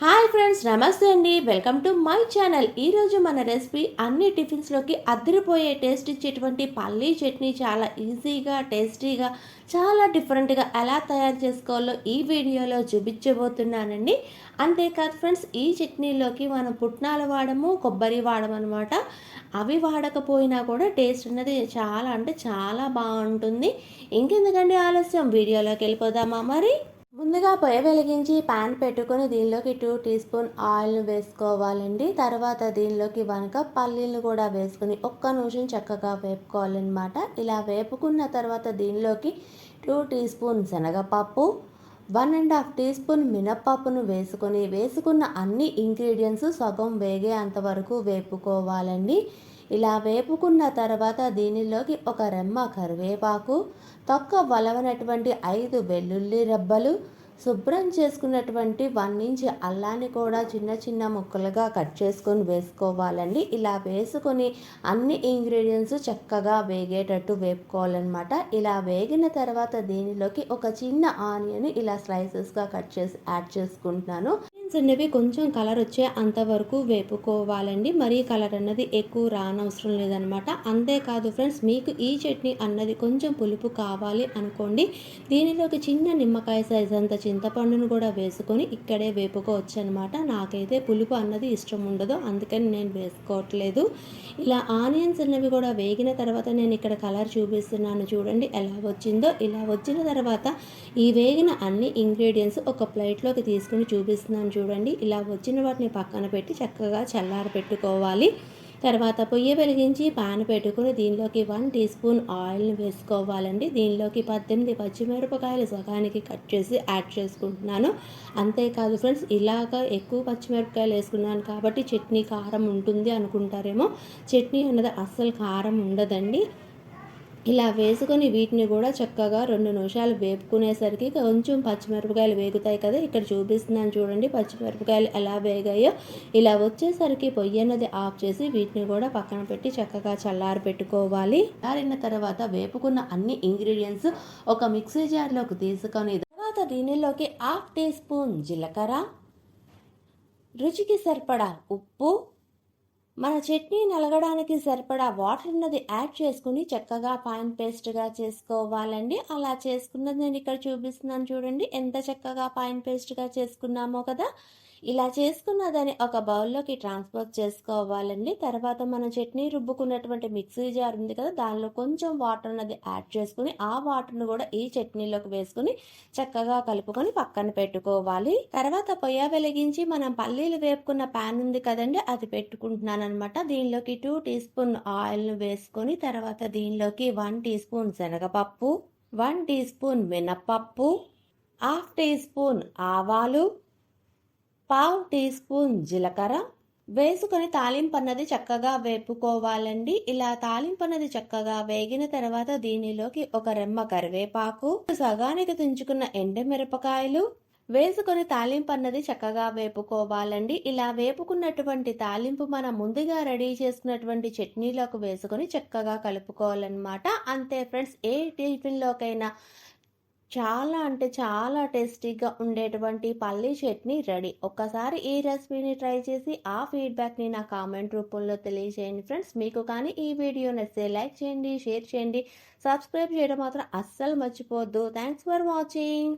Hi friends నమస్తే అండి. Welcome to my channel. ఈరోజు మన రెసిపీ అన్ని టిఫిన్స్లోకి అద్దరిపోయే టేస్ట్ ఇచ్చేటువంటి పల్లీ చట్నీ చాలా ఈజీగా టేస్టీగా చాలా డిఫరెంట్గా ఎలా తయారు చేసుకోవాలో ఈ వీడియోలో చూపించబోతున్నానండి. అంతేకాదు ఫ్రెండ్స్ ఈ చట్నీలోకి మనం పుట్నాలు వాడము కొబ్బరి వాడమనమాట అవి వాడకపోయినా కూడా టేస్ట్ ఉన్నది చాలా అంటే చాలా బాగుంటుంది. ఇంకెందుకండి ఆలస్యం? వీడియోలోకి వెళ్ళిపోదామా మరి? ముందుగా పొయ్యి వెలిగించి పాన్ పెట్టుకొని దీనిలోకి టూ టీ స్పూన్ ఆయిల్ను వేసుకోవాలండి. తర్వాత దీనిలోకి వన్ కప్ పల్లీలు కూడా వేసుకుని ఒక్క నిమిషం చక్కగా వేపుకోవాలన్నమాట. ఇలా వేపుకున్న తర్వాత దీనిలోకి టూ టీ స్పూన్ శనగపప్పు one and half teaspoon మినప్పప్పును వేసుకొని వేసుకున్న అన్ని ఇంగ్రీడియంట్స్ సగం వేగే అంతవరకు వేపుకోవాలండి. ఇలా వేపుకున్న తర్వాత దీనిలోకి ఒక రెమ్మ కరివేపాకు తొక్క వలవనటువంటి ఐదు వెల్లుల్లి రెబ్బలు శుభ్రం చేసుకున్నటువంటి వన్ ఇంచ్ అల్లాన్ని కూడా చిన్న చిన్న ముక్కలుగా కట్ చేసుకొని వేసుకోవాలండి. ఇలా వేసుకొని అన్ని ఇంగ్రీడియంట్స్ చక్కగా వేగేటట్టు వేపుకోవాలన్నమాట. ఇలా వేగిన తర్వాత దీనిలోకి ఒక చిన్న ఆనియన్ ఇలా స్లైసెస్గా కట్ చేసి యాడ్ చేసుకుంటున్నాను. ఆనియన్స్ అనేవి కొంచెం కలర్ వచ్చే అంతవరకు వేపుకోవాలండి. మరీ కలర్ అన్నది ఎక్కువ రానవసరం లేదనమాట. అంతేకాదు ఫ్రెండ్స్ మీకు ఈ చట్నీ అన్నది కొంచెం పులుపు కావాలి అనుకోండి. దీనిలోకి చిన్న నిమ్మకాయ సైజ్ అంత చింతపండును కూడా వేసుకొని ఇక్కడే వేపుకోవచ్చు అనమాట నాకైతే పులుపు అన్నది ఇష్టం ఉండదు అందుకని నేను వేసుకోవట్లేదు. ఇలా ఆనియన్స్ అన్నవి కూడా వేగిన తర్వాత నేను ఇక్కడ కలర్ చూపిస్తున్నాను చూడండి ఎలా వచ్చిందో. ఇలా వచ్చిన తర్వాత ఈ వేగిన అన్ని ఇంగ్రీడియంట్స్ ఒక ప్లేట్లోకి తీసుకుని చూపిస్తున్నాను చూడండి. ఇలా వచ్చిన వాటిని పక్కన పెట్టి చక్కగా చల్లార పెట్టుకోవాలి. తర్వాత పొయ్యి వెలిగించి పాన్ పెట్టుకుని దీనిలోకి వన్ టీ స్పూన్ ఆయిల్ని వేసుకోవాలండి. దీనిలోకి పద్దెనిమిది పచ్చిమిరపకాయలు సగానికి కట్ చేసి యాడ్ చేసుకుంటున్నాను. అంతేకాదు ఫ్రెండ్స్ ఇలాగ ఎక్కువ పచ్చిమిరపకాయలు వేసుకున్నాను కాబట్టి చట్నీ కారం ఉంటుంది అనుకుంటారేమో. చట్నీ అన్నది అస్సలు కారం ఉండదండి. ఇలా వేసుకొని వీటిని కూడా చక్కగా రెండు నిమిషాలు వేపుకునేసరికి కొంచెం పచ్చిమిరపకాయలు వేగుతాయి కదా ఇక్కడ చూపిస్తున్నాను చూడండి పచ్చిమిరపకాయలు ఎలా వేగాయో. ఇలా వచ్చేసరికి పొయ్యి అన్నది ఆఫ్ చేసి వీటిని కూడా పక్కన పెట్టి చక్కగా చల్లారి పెట్టుకోవాలి. చల్లారిన తర్వాత వేపుకున్న అన్ని ఇంగ్రీడియంట్స్ ఒక మిక్సీ జార్లోకి తీసుకొని తర్వాత దీనిలోకి హాఫ్ టీ స్పూన్ జీలకర్ర రుచికి సరిపడా ఉప్పు మన చట్నీ నలగడానికి సరిపడా వాటర్ ఉన్నది యాడ్ చేసుకుని చక్కగా ఫైన్ పేస్ట్గా చేసుకోవాలండి. అలా చేసుకున్నది నేను ఇక్కడ చూపిస్తున్నాను చూడండి. ఎంత చక్కగా ఫైన్ పేస్ట్గా చేసుకున్నామో కదా. ఇలా చేసుకున్న దాన్ని ఒక బౌల్లోకి ట్రాన్స్ఫర్ చేసుకోవాలండి. తర్వాత మనం చట్నీ రుబ్బుకున్నటువంటి మిక్సీ జార్ ఉంది కదా దానిలో కొంచెం వాటర్ అనేది యాడ్ చేసుకుని ఆ వాటర్ను కూడా ఈ చట్నీలోకి వేసుకుని చక్కగా కలుపుకొని పక్కన పెట్టుకోవాలి. తర్వాత పొయ్య వెలిగించి మనం పల్లీలు వేపుకున్న ప్యాన్ ఉంది కదండి అది పెట్టుకుంటున్నాను అనమాట దీనిలోకి టూ టీ స్పూన్ ఆయిల్ను వేసుకొని తర్వాత దీనిలోకి వన్ టీ స్పూన్ శనగపప్పు వన్ టీ స్పూన్ మినప్పప్పు హాఫ్ టీ స్పూన్ ఆవాలు పావు టీ స్పూన్ జీలకర్ర. వేసుకొని తాలింపు అన్నది చక్కగా వేపుకోవాలండి. ఇలా తాలింపు అన్నది చక్కగా వేగిన తర్వాత దీనిలోకి ఒక రెమ్మ కరివేపాకు సగానికి తుంచుకున్న ఎండమిరపకాయలు వేసుకొని తాలింపు అన్నది చక్కగా వేపుకోవాలండి. ఇలా వేపుకున్నటువంటి తాలింపు మనం ముందుగా రెడీ చేసుకున్నటువంటి చట్నీలోకి వేసుకొని చక్కగా కలుపుకోవాలన్నమాట. అంతే ఫ్రెండ్స్ ఏ టిఫిన్లోకైనా చాలా అంటే చాలా టేస్టీగా ఉండేటువంటి పల్లీ చట్నీ రెడీ. ఒక్కసారి ఈ రెసిపీని ట్రై చేసి ఆ ఫీడ్బ్యాక్ని నా కామెంట్ రూపంలో తెలియజేయండి ఫ్రెండ్స్. మీకు కానీ ఈ వీడియో నచ్చితే లైక్ చేయండి షేర్ చేయండి. సబ్స్క్రైబ్ చేయడం మాత్రం అస్సలు మర్చిపోవద్దు. Thanks for watching.